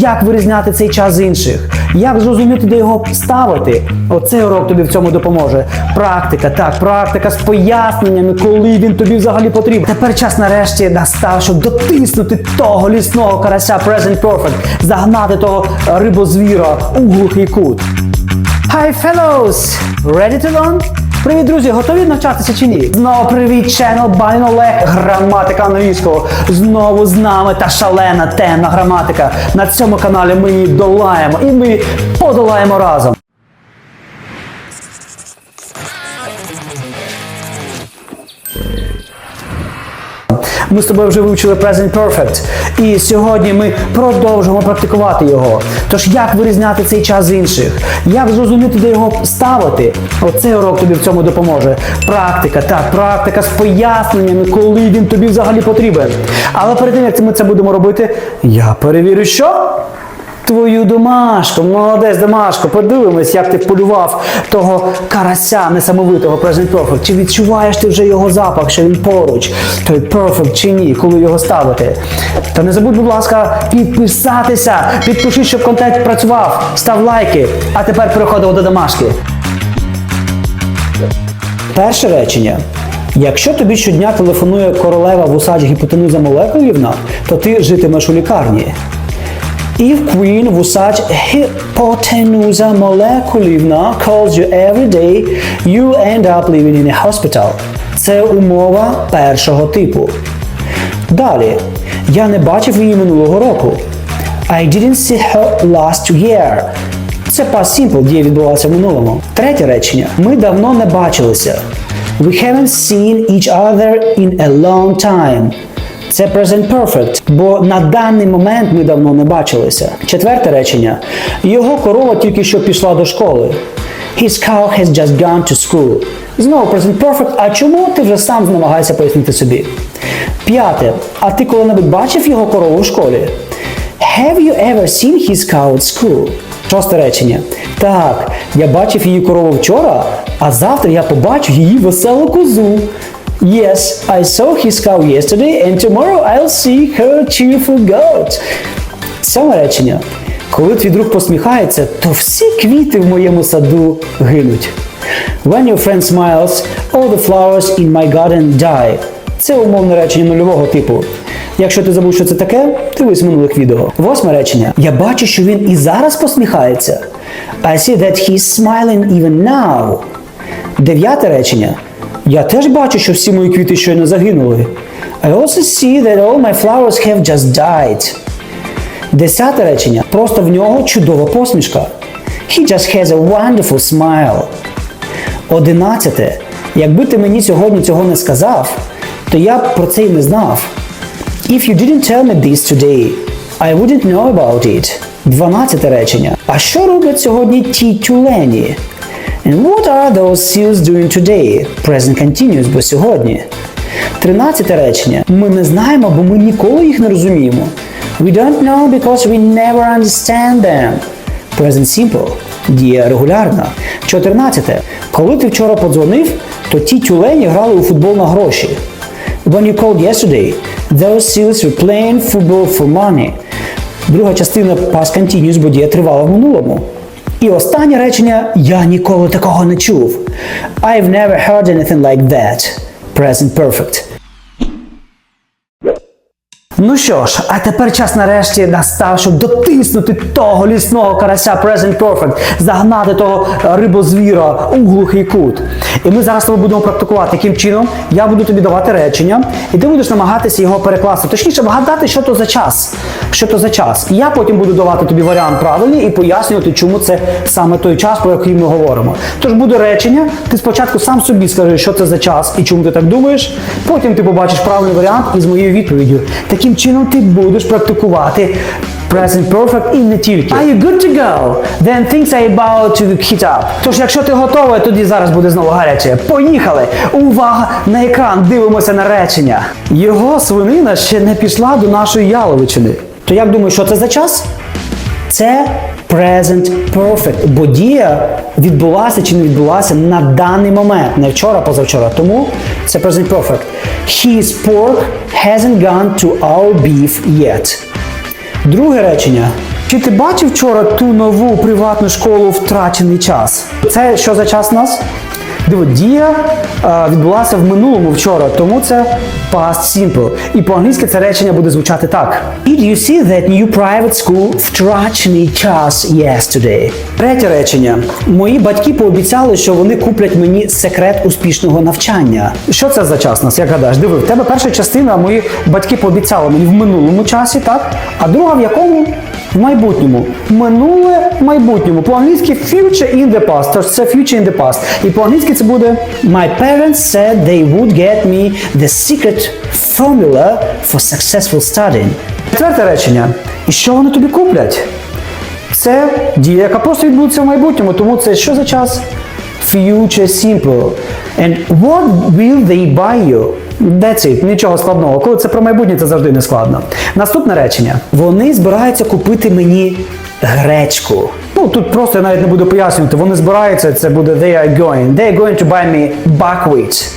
як вирізняти цей час з інших? Як зрозуміти, де його ставити? Оцей урок тобі в цьому допоможе. Практика, так, практика з поясненнями, коли він тобі взагалі потрібен. Тепер час нарешті настав, щоб дотиснути того лісного карася Present Perfect, загнати того рибозвіра у глухий кут. Hi, fellows! Ready to learn? Привіт, друзі! Готові навчатися чи ні? Знову привіт, ченел Банін граматика англійського. Знову з нами та шалена темна граматика. На цьому каналі ми її долаємо і ми подолаємо разом. Ми з тобою вже вивчили Present Perfect. І сьогодні ми продовжимо практикувати його. Тож як вирізняти цей час з інших? Як зрозуміти, де його ставити? Оцей урок тобі в цьому допоможе. Практика, так, практика з поясненнями, коли він тобі взагалі потрібен. Але перед тим, як ми це будемо робити, я перевірю, що? Твою домашку, молодець домашко, подивимось, як ти полював того карася несамовитого Present Perfect. Чи відчуваєш ти вже його запах, що він поруч, той Perfect чи ні, коли його ставити. Та не забудь, будь ласка, підписатися, підпишись, щоб контент працював, став лайки. А тепер переходимо до домашки. Перше речення. Якщо тобі щодня телефонує королева вусач гіпотенуза молекулівна, то ти житимеш у лікарні. If Queen Вусач Hypotenusa Moleculivna calls you every day, you end up living in a hospital. Це умова першого типу. Далі. Я не бачив її минулого року. I didn't see her last year. Це past simple, дія відбувалася в минулому. Третє речення. Ми давно не бачилися. We haven't seen each other in a long time. Це present perfect, бо на даний момент ми давно не бачилися. Четверте речення. Його корова тільки що пішла до школи. His cow has just gone to school. Знову present perfect, а чому ти вже сам намагаєшся пояснити собі? П'яте. А ти коли-небудь бачив його корову в школі? Have you ever seen his cow at school? Шосте речення. Так, я бачив її корову вчора, а завтра я побачу її веселу козу. Yes, I saw his cow yesterday and tomorrow I'll see her cheerful goat. Сьоме речення. Коли твій друг посміхається, то всі квіти в моєму саду гинуть. When your friend smiles, all the flowers in my garden die. Це умовне речення нульового типу. Якщо ти забув, що це таке, дивись минулих відео. Восьме речення. Я бачу, що він і зараз посміхається. I see that he's smiling even now. Дев'яте речення. Я теж бачу, що всі мої квіти щойно загинули. I also see that all my flowers have just died. Десяте речення. Просто в нього чудова посмішка. He just has a wonderful smile. Одинадцяте. Якби ти мені сьогодні цього не сказав, то я б про це й не знав. If you didn't tell me this today, I wouldn't know about it. Дванадцяте речення. А що роблять сьогодні ті тюлені? And what are those seals doing today? Present continuous, бо сьогодні. Тринадцяте речення. Ми не знаємо, бо ми ніколи їх не розуміємо. We don't know because we never understand them. Present simple. Дія регулярна. Чотирнадцяте. Коли ти вчора подзвонив, то ті тюлені грали у футбол на гроші. When you called yesterday, those seals were playing football for money. Друга частина past continuous, бо дія тривала в минулому. І останнє речення я ніколи такого не чув. I've never heard anything like that. Present perfect. Ну що ж, а тепер час нарешті настав, щоб дотиснути того лісного карася Present Perfect, загнати того рибозвіра у глухий кут. І ми зараз з тобою будемо практикувати, яким чином я буду тобі давати речення, і ти будеш намагатися його перекласти. Точніше, вгадати, що то за час. Що то за час. І я потім буду давати тобі варіант правильний і пояснювати, чому це саме той час, про який ми говоримо. Тож буде речення, ти спочатку сам собі скажи, що це за час і чому ти так думаєш. Потім ти побачиш правильний варіант із моєю відповіддю. Таким чином ти будеш практикувати present perfect і не тільки. Are you good to go? Then things are about to heat up. Тож, якщо ти готовий, тоді зараз буде знову гаряче. Поїхали! Увага на екран! Дивимося на речення. Його свинина ще не пішла до нашої яловичини. То як думаєш, що це за час? Це present perfect, бо дія відбулася чи не відбулася на даний момент, не вчора, позавчора. Тому це present perfect. His pork hasn't gone to our beef yet. Друге речення. Чи ти бачив вчора ту нову приватну школу втрачений час? Це що за час у нас? Диво, дія е, відбулася в минулому вчора, тому це past simple. І по-англійськи це речення буде звучати так. Did you see that new private school втрачений час yesterday? Третє речення. Мої батьки пообіцяли, що вони куплять мені секрет успішного навчання. Що це за час нас? Як гадаєш? Диви, в тебе перша частина, мої батьки пообіцяли мені в минулому часі, так? А друга в якому? В майбутньому. Минуле в майбутньому. По-англійськи future in the past. Тож це future in the past. І по-англійськи це буде My parents said they would get me the secret formula for successful studying. Четверте речення. І що вони тобі куплять? Це дія, яка просто відбудеться в майбутньому. Тому це що за час? Future simple. And what will they buy you? That's it. Нічого складного. Коли це про майбутнє, це завжди не складно. Наступне речення. Вони збираються купити мені гречку. Ну тут просто я навіть не буду пояснювати. Вони збираються, це буде they are going. They are going to buy me buckwheat.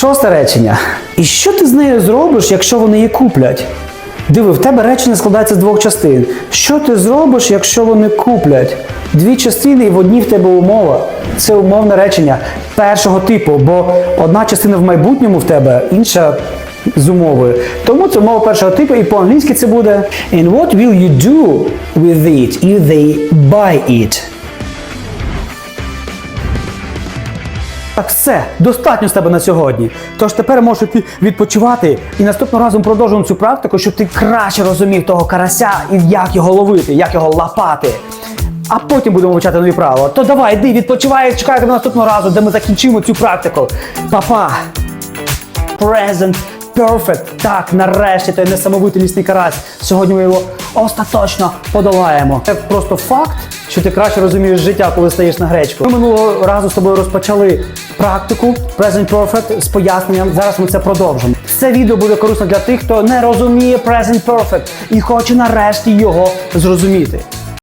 Шосте речення. І що ти з нею зробиш, якщо вони її куплять? Диви, в тебе речення складається з двох частин. Що ти зробиш, якщо вони куплять? Дві частини і в одній в тебе умова. Це умовне речення першого типу, бо одна частина в майбутньому в тебе, інша з умовою. Тому це умова першого типу, і по-англійськи це буде And what will you do with it if they buy it? Так все, достатньо з тебе на сьогодні. Тож тепер можеш іти відпочивати і наступного разу продовжуємо цю практику, щоб ти краще розумів того карася і як його ловити, як його лапати. А потім будемо вивчати нові правила. То давай, йди, відпочивай, чекай до наступного разу, де ми закінчимо цю практику. Па-па! Present Perfect. Так, нарешті той несамовитий лісний карась. Сьогодні ми його остаточно подолаємо. Це просто факт, що ти краще розумієш життя, коли стаєш на гречку. Ми минулого разу з тобою розпочали практику Present Perfect з поясненням. Зараз ми це продовжимо. Це відео буде корисно для тих, хто не розуміє Present Perfect і хоче нарешті його зрозуміти.